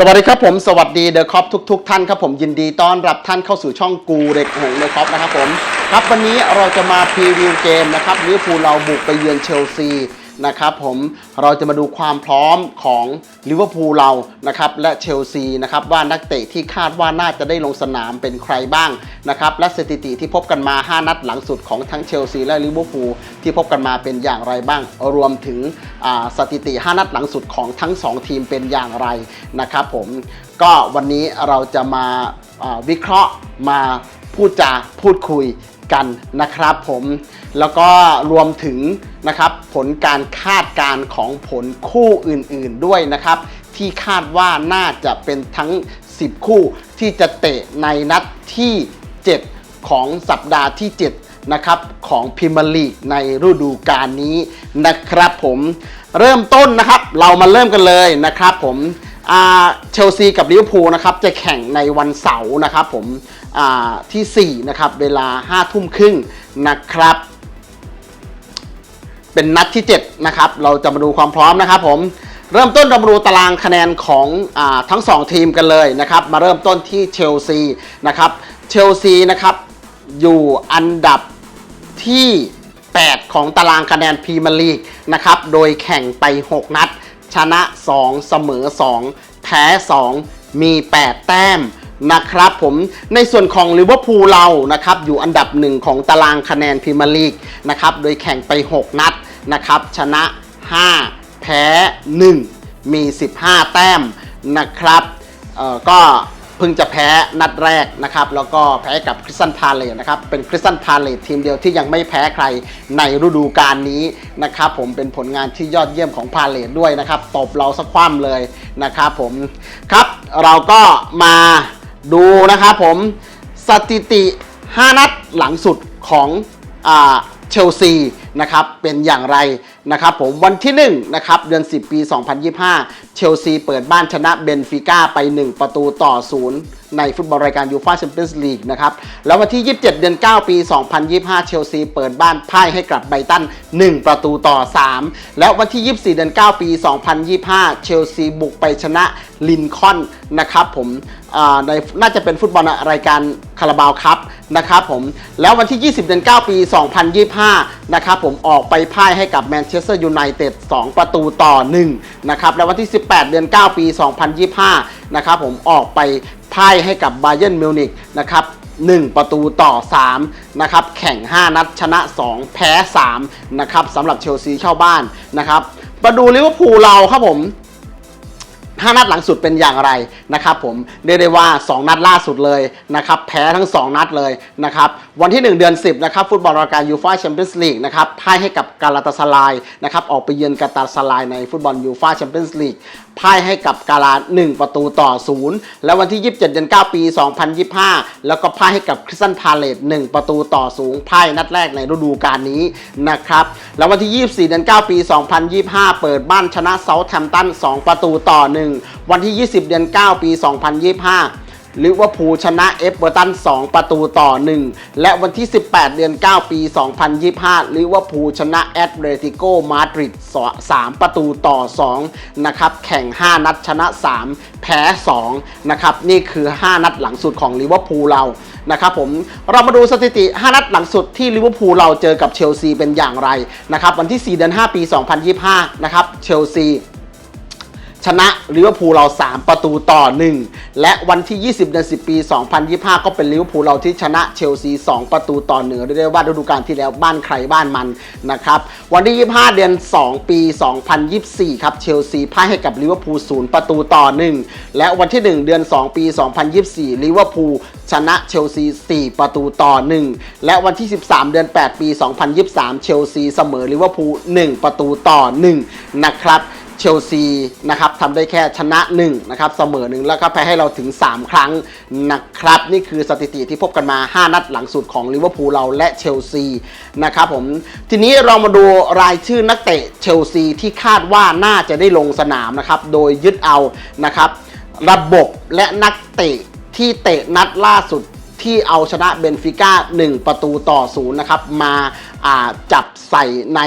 สวัสดีครับผมสวัสดีเดอะคอปทุก ๆ ท่านครับผมยินดีต้อนรับท่านเข้าสู่ช่องกูเด็กหงเดอะคอปนะครับผมครับวันนี้เราจะมาพรีวิวเกมนะครับลิเวอร์พูลเราบุกไปเยือนเชลซี นะครับผมเราจะมาดูความพร้อมของลิเวอร์พูลเรานะครับและเชลซีนะครับว่านักเตะที่คาดว่าน่าจะได้ลงสนามเป็นใครบ้างนะครับและสถิติที่พบกันมา 5 นัดหลังสุดของทั้งเชลซีและลิเวอร์พูลที่พบกันมาเป็นอย่างไรบ้าง รวมถึงสถิติ 5 นัดหลังสุดของทั้ง 2 ทีมเป็นอย่างไรนะครับผมก็วันนี้เราจะมาอ่าวิเคราะห์มาพูดจาพูดคุย กันนะครับผมแล้วก็รวมถึงนะครับผลการคาดการของผลคู่อื่นๆด้วยนะครับ ที่คาดว่าน่าจะเป็นทั้ง 10 คู่ที่จะเตะในนัดที่ 7 ของสัปดาห์ที่ 7 นะครับของพรีเมียร์ลีกในฤดูกาลนี้นะครับผมเริ่มต้นนะครับเรามาเริ่มกันเลยนะครับผม เชลซีกับลิเวอร์พูลนะครับจะแข่งในวันเสาร์นะครับผมอ่าที่4นะครับเวลา5ทุ่มครึ่งนะครับ เป็นนัดที่7นะครับเราจะมาดูความพร้อมนะครับผมเริ่มต้นเรามาดูตารางคะแนนของอาทั้ง 2 ทีมกันเลยนะครับ มาเริ่มต้นที่เชลซีนะครับเชลซีนะครับอยู่อันดับที่ 8 ของตารางคะแนนพรีเมียร์ลีกนะครับโดยแข่งไป 6 นัด ชนะ 2 เสมอ 2 แพ้ 2 มี 8 แต้มนะครับผมในส่วนของลิเวอร์พูลเรานะครับอยู่อันดับหนึ่งของตารางคะแนนพรีเมียร์ลีกนะครับโดยแข่งไป 6 นัดนะครับชนะ 5 แพ้ 1 มี 15 แต้มนะครับเออก็ เพิ่งจะแพ้นัดแรกนะครับ แล้วก็แพ้กับคริสตันพาเลตนะครับ เป็นคริสตันพาเลตทีมเดียวที่ยังไม่แพ้ใครในฤดูกาลนี้นะครับผมเป็นผลงานที่ยอดเยี่ยมของพาเลตด้วยนะครับตบเราสักคว่ำเลยนะครับผมครับเราก็มาดูนะครับผมสถิติ 5 นัดหลังสุดของอ่าเชลซีนะครับเป็นอย่างไรนะครับผมวันที่1นะครับเดือน 10 ปี 2025 เชลซีเปิดบ้านชนะเบนฟิก้าไป 1 ประตูต่อ0ในฟุตบอลรายการยูฟ่าแชมเปี้ยนส์ลีกนะครับ แล้ววันที่ 27 เดือน 9 ปี 2025 เชลซีเปิดบ้านพ่ายให้กับไบตัน 1 ประตูต่อ 3 แล้ววันที่ 24 เดือน 9 ปี 2025 เชลซีบุกไปชนะลินคอนนะครับผมอ่าในน่าจะเป็นฟุตบอลรายการคาราบาวครับนะครับผม แล้ววันที่ 20 เดือน 9 ปี 2025 นะครับผมออกไปพ่ายให้กับแมนเชสเตอร์ยูไนเต็ด 2 ประตูต่อ 1 นะครับ แล้ววันที่18เดือน 9 ปี 2025 นะครับผมออกไปพ่ายให้กับบาเยิร์นมิวนิกนะครับ1 ประตูต่อ3นะครับแข่ง 5 นัดชนะ 2 แพ้3นะครับสำหรับเชลซีเช่าบ้านนะครับมาดูลิเวอร์พูลเราครับผม 5 นัดหลังสุดเป็นอย่างไรนะครับผมเรียกได้ว่า 2 นัดล่าสุดเลยนะครับแพ้ทั้ง 2 นัดเลยนะครับวันที่ 1 เดือน 10นะครับฟุตบอลรายการยูฟ่าแชมเปี้ยนส์ลีกนะครับพ่ายให้กับกาลาตาสลายนะครับออกไปเยือนกาตาสลายในฟุตบอลยูฟ่าแชมเปี้ยนส์ลีกพ่ายให้กับกาลา 1 ประตูต่อ 0 แล้ววันที่ 27 เดือน 9 ปี 2025 แล้วก็พ่ายให้กับคริสตันพาเลต1ประตูต่อ0พ่ายนัดแรกในฤดูกาลนี้นะครับแล้ววันที่ 24 เดือน 9 ปี 2025 เปิดบ้านชนะเซาท์แฮมป์ตัน 2 ประตูต่อ 1วันที่ 20 เดือน 9 ปี 2025ลิเวอร์พูลชนะเอฟเวอร์ตัน 2 ประตูต่อ 1 และวันที่ 18 เดือน 9 ปี 2025ลิเวอร์พูลชนะแอตเลติโกมาดริด 3 ประตูต่อ 2 นะครับ แข่ง 5 นัดชนะ 3 แพ้ 2 นะครับ นี่คือ 5 นัดหลังสุดของลิเวอร์พูลเรานะครับผมเรามาดูสถิติ 5 นัดหลังสุดที่ลิเวอร์พูลเราเจอกับเชลซีเป็นอย่างไรนะครับวันที่ 4 เดือน 5 ปี 2025 นะครับเชลซี ชนะลิเวอร์พูลเรา 3 ประตูต่อ 1 และวันที่ 20 เดือน 10 ปี 2025 ก็เป็นลิเวอร์พูลเราที่ชนะเชลซี 2 ประตูต่อ1เรียกได้ว่าฤดูกาลที่แล้วบ้านใครบ้านมันนะครับ วันที่ 25 เดือน 2 ปี 2024 ครับ เชลซีพ่ายให้กับลิเวอร์พูล 0 ประตูต่อ 1 และวันที่ 1 เดือน 2 ปี 2024 ลิเวอร์พูลชนะเชลซี 4 ประตูต่อ 1 และวันที่ 13 เดือน 8 ปี 2023 เชลซีเสมอลิเวอร์พูล 1 ประตูต่อ 1 นะครับ เชลซีนะครับทำได้แค่ชนะ1นะครับเสมอหนึ่งแล้วก็แพ้ให้เราถึง 3 ครั้งนะครับนี่คือสถิติที่พบกันมา 5 นัดหลังสุดของลิเวอร์พูลเราและเชลซีนะครับผมทีนี้เรามาดูรายชื่อนักเตะเชลซีที่คาดว่าน่าจะได้ลงสนามนะครับโดยยึดเอานะครับระบบและนักเตะที่เตะนัดล่าสุดที่เอาชนะเบนฟิก้า 1 ประตูต่อศูนย์นะครับ มาาจับ ใส่ใน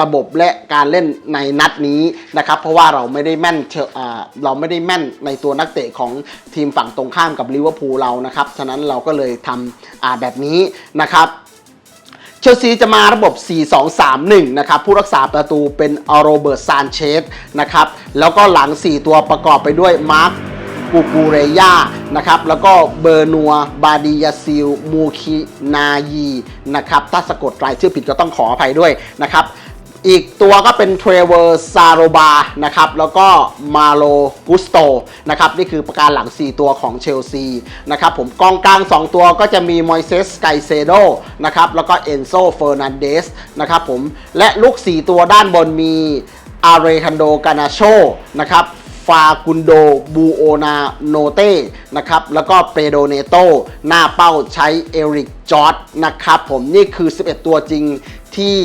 ระบบและการเล่นในนัดนี้นะครับเพราะว่าเราไม่ได้แม่นเชอ่าเราไม่ได้แม่นในตัวนักเตะของทีมฝั่งตรงข้ามกับลิเวอร์พูลเรานะครับฉะนั้นเราก็เลยทำอ่าแบบนี้นะครับเชลซีจะมาระบบ 4-2-3-1 นะครับ ผู้รักษาประตูเป็นอโรเบิร์ตซานเชสนะครับ แล้วก็หลัง 4 ตัวประกอบไปด้วยมาร์ค กูกูเรยานะครับแล้วก็เบอร์นัวบาดิยาซิลมูคินายีนะครับถ้าสะกดรายชื่อผิดก็ต้องขออภัยด้วยนะครับอีกตัวก็เป็นเทรเวอร์ซาโรบานะครับแล้วก็มาโลกุสโตนะครับนี่คือประการหลัง 4 ตัวของเชลซีนะครับผมกองกลาง 2 ตัวก็จะมีมอยเซสไกเซโดนะครับแล้วก็เอนโซเฟอร์นันเดสนะครับผมและลูก 4 ตัวด้านบนมีอาเรคันโดกานาโชนะครับ ฟากุนโดบูโอนาโนเต้นะครับแล้วก็เปโดเนโตหน้าเป้าใช้เอริกจอร์ดนะครับผมนี่คือ 11 ตัวจริงที่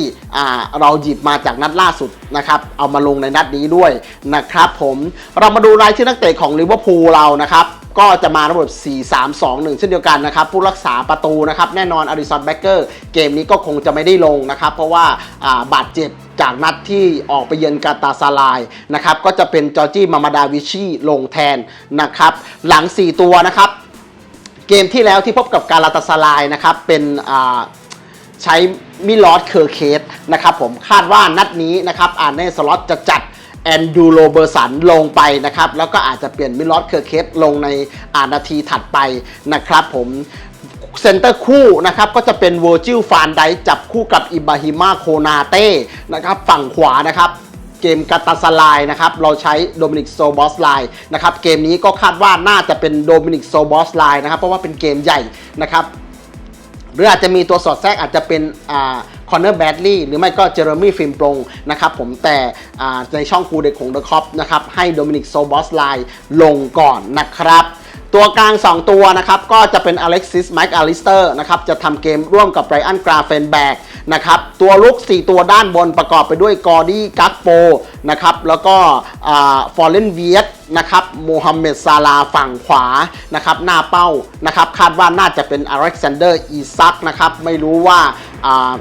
เราหยิบมาจากนัดล่าสุดนะครับ เอามาลงในนัดนี้ด้วยนะครับผมเรามาดูรายชื่อนักเตะของลิเวอร์พูลเรานะครับ ก็จะมาระบบ 4-3-2-1 เช่นเดียวกันนะครับผู้รักษาประตูนะครับแน่นอนอาริสันแบ็กเกอร์เกมนี้ก็คงจะไม่ได้ลงนะครับ เพราะว่าบาดเจ็บจากนัดที่ออกไปเยือนกาตาซาลายนะครับก็จะเป็นจอร์จี้มามาดาวิชีลงแทนนะครับหลัง 4 ตัวนะครับ เกมที่แล้วที่พบกับกาลาตาซาลายนะครับเป็นใช้มิลอสเคอร์เคสนะครับผมคาดว่านัดนี้นะครับอาร์เน่สล็อตจะจัด แอนดูโรเบอร์สันลงไปนะครับ แล้วก็อาจจะเปลี่ยนมิลอสเคอร์เคสลงในอานาทีถัดไปนะครับผมเซนเตอร์คู่นะครับก็จะเป็นเวอร์จิลฟานไดจับคู่กับอิบาฮิมาโคนาเต้นะครับฝั่งขวานะครับเกมกาตาสลายนะครับเราใช้โดมินิกโซบอสไลน์นะครับเกมนี้ก็คาดว่าน่าจะเป็นโดมินิกโซบอสไลน์นะครับเพราะว่าเป็นเกมใหญ่นะครับ หรืออาจจะมีตัวสอดแทรกอาจจะเป็นคอนเนอร์แบดลี่หรือไม่ก็เจอร์มี่ฟิล์มปรงนะครับผมแต่ในช่องคูเด็กของเดอะคอปนะครับให้โดมินิกโซบอสไลน์ลงก่อนนะครับ ตัวกลาง 2 ตัวนะครับ ก็จะเป็นอเล็กซิสไมค์อลิสเตอร์นะครับ จะทำเกมร่วมกับไรอันกราเฟนแบกนะครับ ตัวลุก 4 ตัวด้านบนประกอบไปด้วยกอร์ดี้กักโปนะครับ แล้วก็ฟอร์เรนเวียตนะครับโมฮัมเหม็ดซาลาฝั่งขวานะครับหน้าเป้านะครับ คาดว่าน่าจะเป็นอเล็กซานเดอร์อีซักนะครับ ไม่รู้ว่าอ่า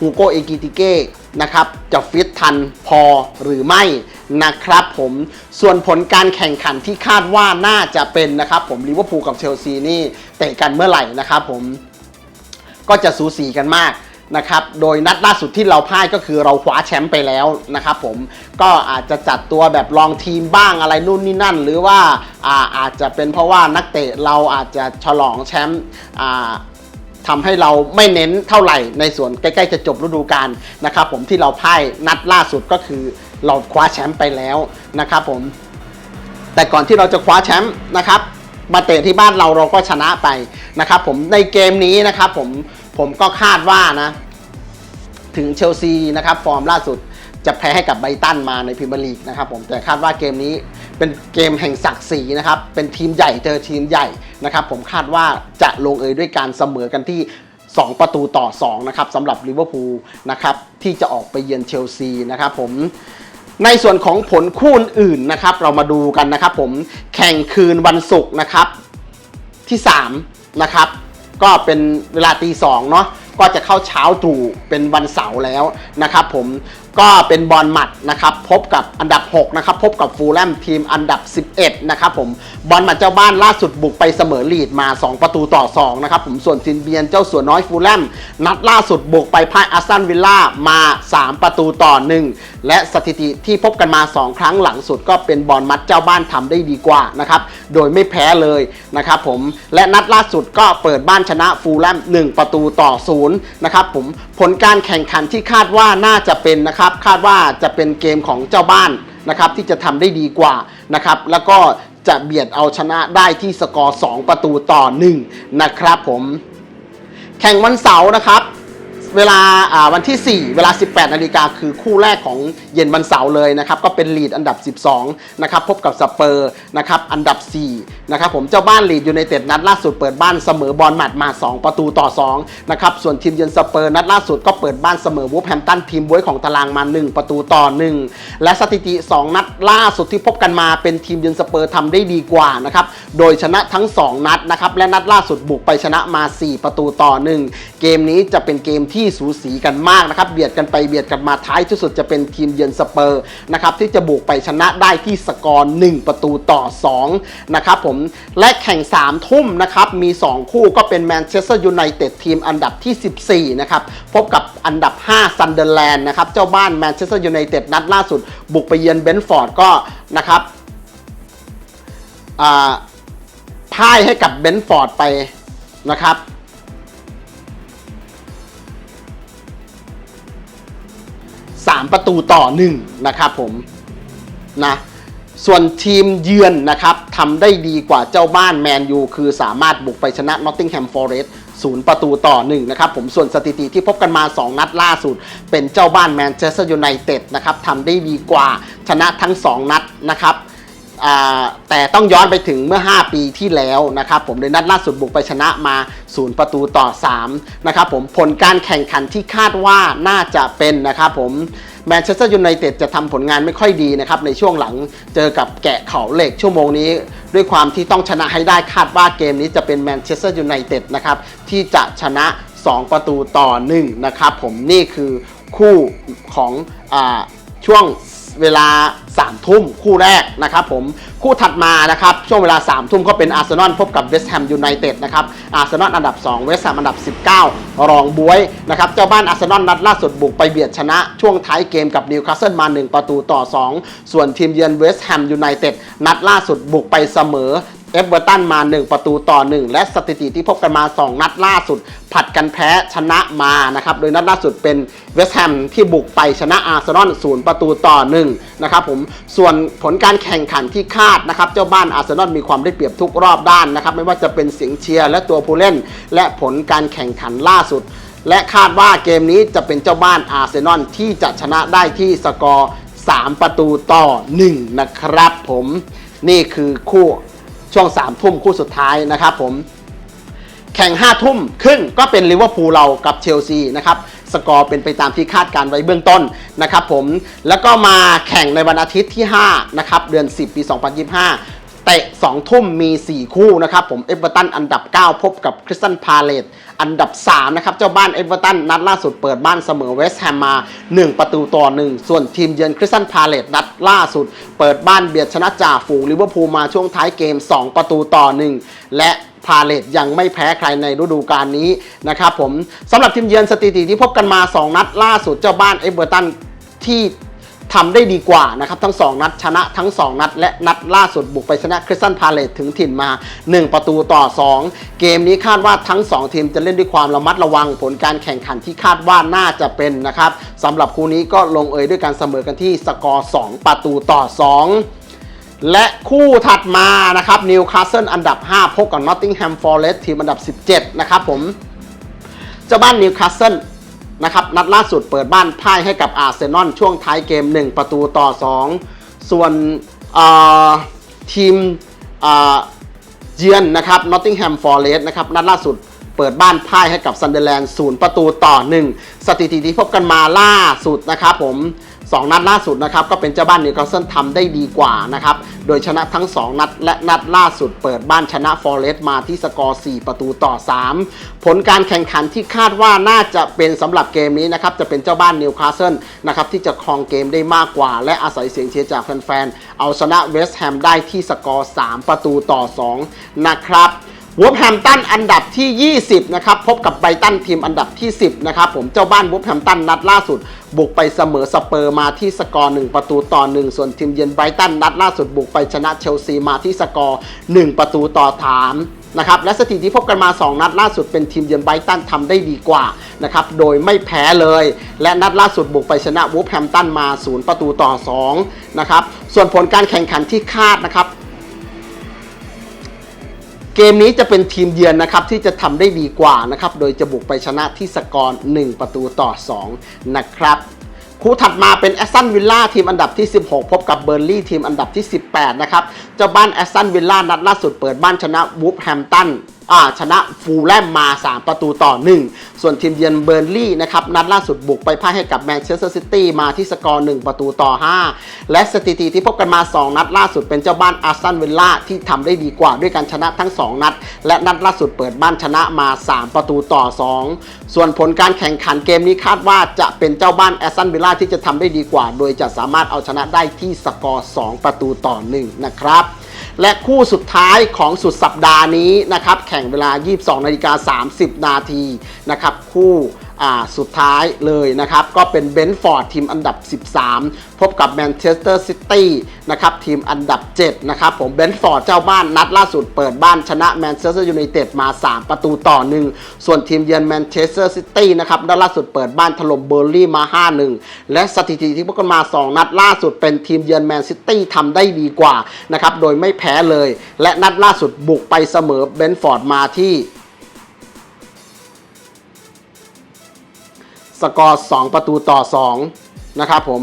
ฮูโกเอกิติเก้ นะครับ จะฟิตทันพอหรือไม่นะครับผมส่วนผลการแข่งขันที่คาดว่าน่าจะเป็นนะครับ ผมลิเวอร์พูลกับเชลซีนี่เตะกันเมื่อไหร่นะครับผมก็จะสูสีกันมากนะครับ โดยนัดล่าสุดที่เราพ่ายก็คือเราคว้าแชมป์ไปแล้วนะครับผม ก็อาจจะจัดตัวแบบลองทีมบ้างอะไรนู่นนี่นั่น หรือว่าอาอาจจะเป็นเพราะว่านักเตะเราอาจจะฉลองแชมป์ อ่าทำให้เราไม่เน้นเท่าไหร่ในส่วนใกล้ๆจะจบฤดูกาลนะครับผมที่เราพ่ายนัดล่าสุดก็คือเราคว้าแชมป์ไปแล้วนะครับผมแต่ก่อนที่เราจะคว้าแชมป์นะครับมาเตะที่บ้านเราเราก็ชนะไปนะครับผมในเกมนี้นะครับผมผมก็คาดว่านะ ถึงเชลซีนะครับฟอร์มล่าสุดจะแพ้ให้กับไบตันมาในพรีเมียร์ลีกนะครับผมแต่คาดว่าเกมนี้ เป็นเกมแห่งศักดิ์ศรีนะครับ เป็นทีมใหญ่เจอทีมใหญ่นะครับ ผมคาดว่าจะลงเอยด้วยการเสมอกันที่ 2 ประตูต่อ 2 นะครับสำหรับลิเวอร์พูลนะครับที่จะออกไปเยือนเชลซีนะครับผมในส่วนของผลคู่อื่นนะครับ เรามาดูกันนะครับ ผมแข่งคืนวันศุกร์นะครับที่ 3 นะครับ ก็เป็นเวลาตีสองเนาะก็จะเข้าเช้าตรู่เป็นวันเสาร์แล้วนะครับ ผม ก็เป็นบอลหมัดนะครับพบกับอันดับ 6 นะครับ พบกับฟูลแลมทีมอันดับ 11 นะครับผมบอลหมัดเจ้าบ้านล่าสุดบุกไปเสมอลีดมา 2 ประตูต่อ 2 นะครับผมส่วนซินเบียนเจ้าสัวนน้อยฟูลแลมนัดล่าสุดบุกไปพ่ายอาร์ซันวิลล่ามา 3 ประตูต่อ 1 และสถิติที่พบกันมา 2 ครั้งหลังสุด ก็เป็นบอลมัดเจ้าบ้านทำได้ดีกว่านะครับโดยไม่แพ้เลยนะครับผมและนัดล่าสุดก็เปิดบ้านชนะฟูลแลม1 ประตูต่อ0นะครับผมผลการแข่งขันที่คาดว่าน่าจะเป็นนะครับคาดว่าจะเป็นเกมของเจ้าบ้านนะครับที่จะทำได้ดีกว่านะครับแล้วก็จะเบียดเอาชนะได้ที่สกอร์ 2 ประตูต่อ 1 นะครับผม แข่งวันเสาร์นะครับ เวลาวันที่ 4 เวลา 18 นาฬิกาคือคู่แรกของเย็นวันเสาร์เลยนะครับ ก็เป็นลีดอันดับ 12 นะครับ พบกับสเปอร์นะครับ อันดับ 4 นะครับผมเจ้าบ้านลีดอยูไนเต็ดนัดล่าสุดเปิดบ้านเสมอบอลหมัดมา 2 ประตูต่อ 2 นะครับ ส่วนทีมเยือนสเปอร์นัดล่าสุดก็เปิดบ้านเสมอวูฟแฮมตันทีมบวยของตารางมา 1 ประตูต่อ 1 และสถิติ 2 นัดล่าสุดที่พบกันมาเป็นทีมเยือนสเปอร์ทำได้ดีกว่านะครับ โดยชนะทั้ง 2 นัดนะครับ และนัดล่าสุดบุกไปชนะมา 4 ประตูต่อ 1 เกมนี้จะเป็นเกมที่สูสีกันมากนะครับเบียดกันไปเบียดกันมาท้ายที่สุดจะเป็นทีมเยือนสเปอร์นะครับที่จะบุกไปชนะได้ที่สกอร์1ประตูต่อ2นะครับผมและแข่ง 3 ทุ่มนะครับมี 2 คู่ก็เป็นแมนเชสเตอร์ยูไนเต็ดทีมอันดับที่ 14 นะครับ พบกับอันดับ 5 ซันเดอร์แลนด์นะครับ เจ้าบ้านแมนเชสเตอร์ยูไนเต็ดนัดล่าสุด บุกไปเยือนเบนฟอร์ดก็นะครับอ่าพ่ายให้กับเบนฟอร์ดไปนะครับ 3 ประตูต่อ 1 นะครับผมนะส่วนทีมเยือนนะครับทำได้ดีกว่าเจ้าบ้านแมนยูคือสามารถบุกไปชนะนอตติงแฮมฟอร์เรสต์ศูนย์ประตูต่อ1นะครับผมส่วนสถิติที่พบกันมา 2 นัดล่าสุด เป็นเจ้าบ้านแมนเชสเตอร์ยูไนเต็ดนะครับทำได้ดีกว่าชนะทั้ง 2 นัดนะครับแต่ต้องย้อนไปถึงเมื่อ 5 ปีที่แล้วนะครับผมในนัดล่าสุดบุกไปชนะมา 0 ประตูต่อ3นะครับผมผลการแข่งขันที่คาดว่าน่าจะเป็นนะครับผม แมนเชสเตอร์ยูไนเต็ดจะทำผลงานไม่ค่อยดีนะครับในช่วงหลังเจอกับแกะเขาเหล็กชั่วโมงนี้ ด้วยความที่ต้องชนะให้ได้คาดว่าเกมนี้จะเป็นแมนเชสเตอร์ยูไนเต็ดนะครับที่จะชนะ 2 ประตูต่อ1นะครับผมนี่คือคู่ของอาช่วง เวลา3ทุ่มคู่แรกนะครับผมคู่ถัดมานะครับช่วงเวลา3ทุ่มก็เป็นอาร์เซนอลพบกับเวสต์แฮมยูไนเต็ดนะครับอาร์เซนอลอันดับ 2 เวสต์แฮมอันดับ 19 รองบวยนะครับเจ้าบ้านอาร์เซนอลนัดล่าสุดบุกไปเบียดชนะช่วงท้ายเกมกับนิวคาสเซิลมา 1 ประตูต่อ 2 ส่วนทีมเยือนเวสต์แฮมยูไนเต็ดนัดล่าสุดบุกไปเสมอ เอฟเวอร์ตันมา 1 ประตูต่อ 1 และสถิติที่พบกันมา 2 นัดล่าสุด ผัดกันแพ้ชนะมานะครับ โดยนัดล่าสุดเป็นเวสต์แฮมที่บุกไปชนะอาร์เซนอล0ประตูต่อ1นะครับผมส่วนผลการแข่งขันที่คาดนะครับ เจ้าบ้านอาร์เซนอลมีความได้เปรียบทุกรอบด้านนะครับ ไม่ว่าจะเป็นเสียงเชียร์และตัวผู้เล่น และผลการแข่งขันล่าสุด และคาดว่าเกมนี้จะเป็นเจ้าบ้านอาร์เซนอลที่จะชนะได้ที่สกอร์ 3 ประตูต่อ 1 นะครับผมนี่คือคู่ ช่วง3ามทุ่มคู่สุดท้ายนะครับผมแข่ง5้าทุ่มครึ่งก็เป็นลิเวอร์พูลเรากับเชลซีนะครับสกอร์เป็นไปตามที่คาดการไว้เบื้องต้นนะครับผมแล้วก็มาแข่งในวันอาทิตย์ที่5นะครับเดือน 10 ปี 2025 เตะ2ทุ่มมี 4 คู่นะครับผมเอเวอร์ตันอันดับ 9 พบกับคริสตันพาเลต อันดับ 3 นะครับ เจ้าบ้านเอเวอร์ตันนัดล่าสุดเปิดบ้านเสมอเวสต์แฮมมา 1 ประตูต่อ 1 ส่วนทีมเยือนคริสตันพาเลตนัดล่าสุด เปิดบ้านเบียดชนะจ่าฝูงลิเวอร์พูลมาช่วงท้ายเกม 2 ประตูต่อ 1 และพาเลตยังไม่แพ้ใครในฤดูกาลนี้นะครับผมสำหรับทีมเยือนสถิติที่พบกันมา 2 นัดล่าสุดเจ้าบ้านเอเวอร์ตันที่ ทำได้ดีกว่านะครับทั้ง 2 นัดชนะทั้ง 2 นัด และนัดล่าสุดบุกไปชนะคริสตันพาเลตถึงถิ่นมา 1 ประตูต่อ 2 เกมนี้คาดว่าทั้ง 2 ทีมจะเล่นด้วยความระมัดระวังผลการแข่งขันที่คาดว่าน่าจะเป็นนะครับสำหรับคู่นี้ก็ลงเอยด้วยการเสมอกันที่สกอร์ 2 ประตูต่อ 2และคู่ถัดมานะครับนิวคาสเซิลอันดับ 5 พบกับนอตติงแฮมฟอร์เรสทีมอันดับ 17 นะครับผม เจ้าบ้านนิวคาสเซิล นะครับนัดล่าสุดเปิดบ้านพ่ายให้กับอาร์เซนอลช่วงท้ายเกม 1 ประตูต่อ 2 ส่วนทีมเยือนนะครับนอตติงแฮมฟอร์เรสนะครับนัดล่าสุดเปิดบ้านพ่ายให้กับซันเดอร์แลนด์ศูนย์ประตูต่อ 1 สถิติที่พบกันมาล่าสุดนะครับผม 2 นัดล่าสุดนะครับก็เป็นเจ้าบ้านนิวคาสเซิลทำได้ดีกว่านะครับโดยชนะทั้ง 2 นัดและนัดล่าสุดเปิดบ้านชนะฟอร์เรสต์มาที่สกอร์ 4 ประตูต่อ 3 ผลการแข่งขันที่คาดว่าน่าจะเป็นสำหรับเกมนี้นะครับจะเป็นเจ้าบ้านนิวคาสเซิลนะครับที่จะครองเกมได้มากกว่า และอาศัยเสียงเชียร์จากแฟนๆเอาชนะเวสต์แฮมได้ที่สกอร์ 3 ประตูต่อ 2 นะครับ วูฟแฮมตันอันดับที่ 20 นะครับ พบกับไบรตันทีมอันดับที่ 10 นะครับ ผมเจ้าบ้านวูฟแฮมตันนัดล่าสุด บุกไปเสมอสเปอร์มาที่สกอร์ 1 ประตูต่อ 1 ส่วนทีมเยือนไบรตันนัดล่าสุดบุกไปชนะเชลซีมาที่สกอร์ 1 ประตูต่อถามนะครับและสถิติพบกันมา 2 นัดล่าสุดเป็นทีมเยือนไบรตันทำได้ดีกว่านะครับโดยไม่แพ้เลย และนัดล่าสุดบุกไปชนะวูฟแฮมตันมา 0 ประตูต่อ2นะครับส่วนผลการแข่งขันที่คาดนะครับ เกมนี้จะเป็นทีมเยือนนะครับที่จะทำได้ดีกว่านะครับโดยจะบุกไปชนะที่สกอร์ 1 ประตูต่อ 2 นะครับคู่ถัดมาเป็นแอสตันวิลล่าทีมอันดับที่ 16 พบกับเบอร์ลี่ทีมอันดับที่ 18 นะครับ เจ้าบ้านแอสตันวิลล่านัดล่าสุดเปิดบ้านชนะวูฟแฮมตัน ชนะฟูลแลมมา 3 ประตูต่อ 1 ส่วนทีมเยือนเบอร์ลี่นะครับนัดล่าสุดบุกไปพ่ายให้กับแมนเชสเตอร์ซิตี้มาที่สกอร์ 1 ประตูต่อ 5 และสถิติที่พบกันมา 2 นัดล่าสุดเป็นเจ้าบ้านอาร์ซันวิลล่าที่ทำได้ดีกว่าด้วยการชนะทั้ง 2 นัด และนัดล่าสุดเปิดบ้านชนะมา 3 ประตูต่อ 2 ส่วนผลการแข่งขันเกมนี้คาดว่าจะเป็นเจ้าบ้านแอสตันวิลล่าที่จะทำได้ดีกว่า โดยจะสามารถเอาชนะได้ที่สกอร์ 2 ประตูต่อ 1 นะครับ และคู่สุดท้ายของสุดสัปดาห์นี้นะครับแข่งเวลา 22นาฬิกา30 นาทีนะครับคู่ สุดท้ายเลยนะครับ ก็เป็นเบนฟอร์ดทีมอันดับ 13 พบกับแมนเชสเตอร์ซิตี้นะครับทีมอันดับ 7 นะครับ ผมเบนฟอร์ดเจ้าบ้านนัดล่าสุดเปิดบ้านชนะแมนเชสเตอร์ยูไนเต็ดมา 3 ประตูต่อ 1 ส่วนทีมเยือนแมนเชสเตอร์ซิตี้นะครับนัดล่าสุดเปิดบ้านถล่มเบอร์ลี่มา 5-1 และสถิติที่พบกันมา 2 นัดล่าสุดเป็นทีมเยือนแมนซิตี้ทำได้ดีกว่านะครับโดยไม่แพ้เลย และนัดล่าสุดบุกไปเสมอเบนฟอร์ดมาที่ สกอร์ 2 ประตูต่อ 2 นะครับผม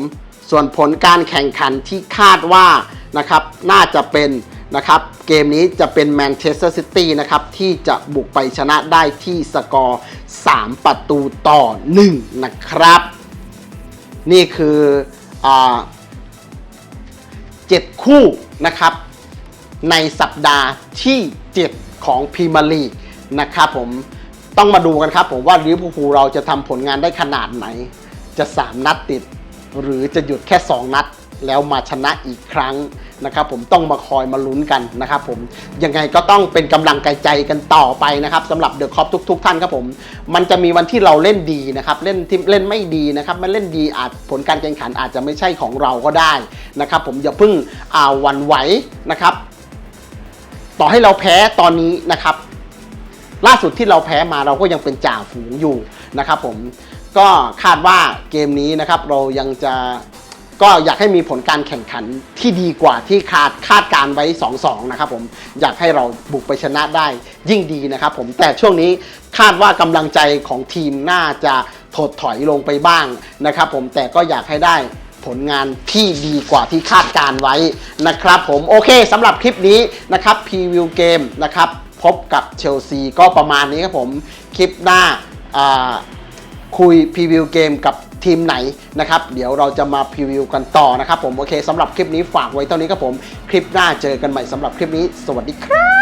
ส่วนผลการแข่งขันที่คาดว่านะครับน่าจะเป็นนะครับเกมนี้จะเป็นแมนเชสเตอร์ซิตี้นะครับที่จะบุกไปชนะได้ที่สกอร์ 3 ประตูต่อ 1 นะครับ นี่คืออ7 คู่นะครับในสัปดาห์ที่ 7 ของพรีเมียร์ลีกนะครับผม ต้องมาดูกันครับผมว่าลิเวอร์พูลเราจะทำผลงานได้ขนาดไหน จะ 3 นัดติด หรือจะหยุดแค่ 2 นัด แล้วมาชนะอีกครั้งนะครับผมต้องมาคอยมาลุ้นกันนะครับผมยังไงก็ต้องเป็นกำลังใจกันต่อไปนะครับสำหรับเดอะคอปทุก ๆ ท่านครับผมมันจะมีวันที่เราเล่นดีนะครับเล่นที่เล่นไม่ดีนะครับมันเล่นดีอาจผลการแข่งขันอาจจะไม่ใช่ของเราก็ได้นะครับผมอย่าเพิ่งอาวันไหวนะครับ ต่อให้เราแพ้ตอนนี้นะครับ ล่าสุดที่เราแพ้มาเราก็ยังเป็นจ่าฝูงอยู่นะครับผมก็คาดว่าเกมนี้นะครับเรายังจะก็อยากให้มีผลการแข่งขันที่ดีกว่าที่คาดคาดการไว้ 2-2 นะครับผมอยากให้เราบุกไปชนะได้ยิ่งดีนะครับผมแต่ช่วงนี้คาดว่ากำลังใจของทีมน่าจะถดถอยลงไปบ้างนะครับผมแต่ก็อยากให้ได้ผลงานที่ดีกว่าที่คาดการไว้นะครับผมโอเคสำหรับคลิปนี้นะครับพรีวิวเกมนะครับ พบกับเชลซีก็ประมาณนี้ครับผม คลิปหน้าคุยพรีวิวเกมกับทีมไหนนะครับ เดี๋ยวเราจะมาพรีวิวกันต่อนะครับผม โอเคสำหรับคลิปนี้ฝากไว้เท่านี้ครับผม คลิปหน้าเจอกันใหม่สำหรับคลิปนี้ สวัสดีครับ